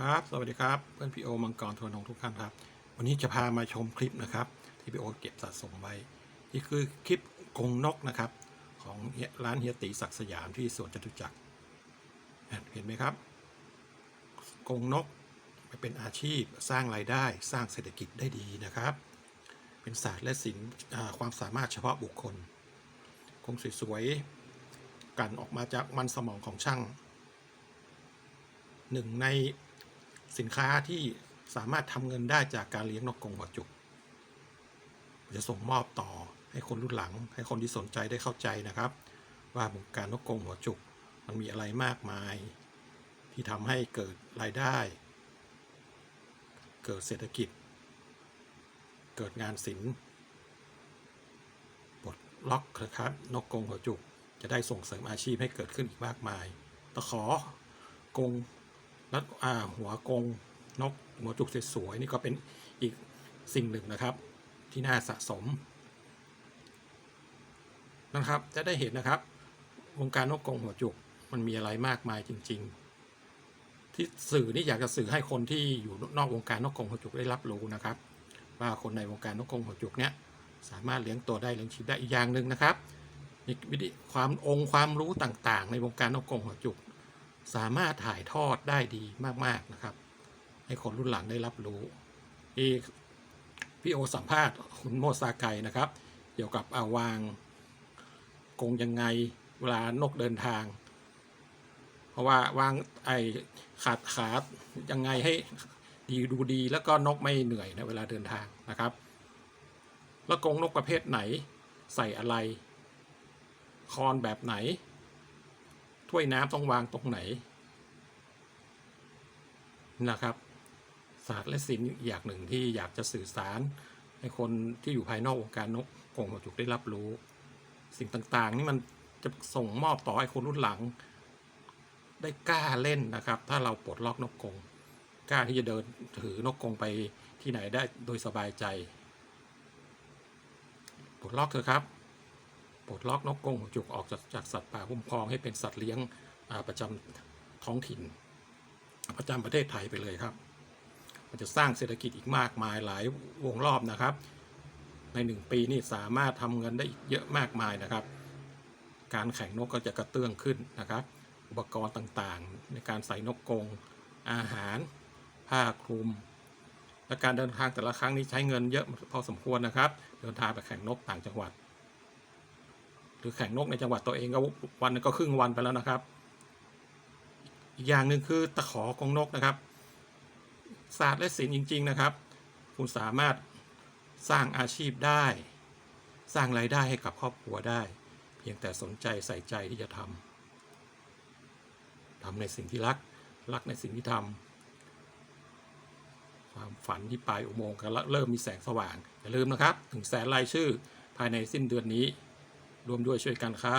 ครับ สวัสดีครับ เพื่อนพี่โอมังกรทวนงทุกท่านครับ วันนี้จะพามาชมคลิปนะครับ ที่พี่โอเก็บสะสมไว้ นี่คือคลิปกงนกนะครับ ของร้านเฮียตีศักสยามที่สวนจตุจักร เห็นไหมครับ กงนกไปเป็นอาชีพสร้างรายได้สร้างเศรษฐกิจได้ดีนะครับ เป็นศาสตร์และศิลป์อ่าความสามารถเฉพาะบุคคลกรงสวยๆกันออกมาจากมันสมองของช่างหนึ่งใน สินค้าที่สามารถทำเงินได้จากการเลี้ยงนกกรงหัวจุกจะส่งมอบต่อให้คนรุ่นหลัง ให้คนที่สนใจได้เข้าใจนะครับ ว่าวงการนกกรงหัวจุกมันมีอะไรมากมาย ที่ทำให้เกิดรายได้ เกิดเศรษฐกิจ เกิดงานศิลป์ปลดล็อกนะครับนกกรงหัวจุกจะได้ส่งเสริมอาชีพให้เกิดขึ้นอีกมากมายตะขอกง และหัวกงนกหัวจุกสวยๆนี่ก็เป็นอีกสิ่งหนึ่งนะครับ ที่น่าสะสมนะครับ จะได้เห็นนะครับวงการนกกงหัวจุกมันมีอะไรมากมายจริง ๆ ที่สื่อนี่อยากจะสื่อให้คนที่อยู่นอกวงการนกกงหัวจุกได้รับรู้นะครับ ว่าคนในวงการนกกงหัวจุกเนี้ยสามารถเลี้ยงตัวได้เลี้ยงชีพได้อีกอย่างหนึ่งนะครับนี่วิธีความองค์ความรู้ต่างๆ ในวงการนกกงหัวจุก สามารถถ่ายทอดได้ดีมาก ๆ นะครับ ให้คนรุ่นหลังได้รับรู้ที่พี่โอสัมภาษณ์คุณโมซาไกนะครับ เกี่ยวกับอาวางกงยังไงเวลานกเดินทาง เพราะว่าวางไอขาดขาดยังไงให้ดีดูดีแล้วก็นกไม่เหนื่อยในเวลาเดินทางนะครับ แล้วกงนกประเภทไหนใส่อะไร คอนแบบไหน ถ้วยน้ำต้องวางตรงไหนนะครับ ศาสตร์และศิลป์อย่างหนึ่งที่อยากจะสื่อสาร ให้คนที่อยู่ภายนอกวงการนกกงหัวจุกได้รับรู้ สิ่งต่างๆ นี่มันจะส่งมอบต่อให้คนรุ่นหลัง ได้กล้าเล่นนะครับ ถ้าเราปลดล็อกนกกงกล้าที่จะเดินถือนกกงไปที่ไหนได้โดยสบายใจปลดล็อกเถอะครับ ปลดล็อกนกกงจุกออกจากจากสัตว์ป่าคุ้มครองให้เป็นสัตว์เลี้ยงประจำท้องถิ่น ประจำประเทศไทยไปเลยครับ มันจะสร้างเศรษฐกิจอีกมากมายหลายวงรอบนะครับ ในหนึ่งปีนี่สามารถทำเงินได้อีกเยอะมากมายนะครับ การแข่งนกก็จะกระเตื้องขึ้นนะครับ อุปกรณ์ต่างๆ ในการใส่นกกงอาหาร ผ้าคลุมและการเดินทางแต่ละครั้งนี้ใช้เงินเยอะพอสมควรนะครับ เดินทางไปแข่งนกต่างจังหวัด หรือแข่งนกในจังหวัดตัวเองก็วันก็ครึ่งวันไปแล้วนะครับ อีกอย่างหนึ่งคือตะขอกรงนกนะครับ ศาสตร์และศิลป์จริง ๆนะครับ คุณสามารถสร้างอาชีพได้ สร้างรายได้ให้กับครอบครัวได้ เพียงแต่สนใจใส่ใจที่จะทำทำในสิ่งที่รัก รักในสิ่งที่ทำความฝันที่ปลายอุโมงค์ก็เริ่มมีแสงสว่างอย่าลืมนะครับ ถึงแสนรายชื่อภายในสิ้นเดือนนี้ รวมด้วยช่วยกันครับ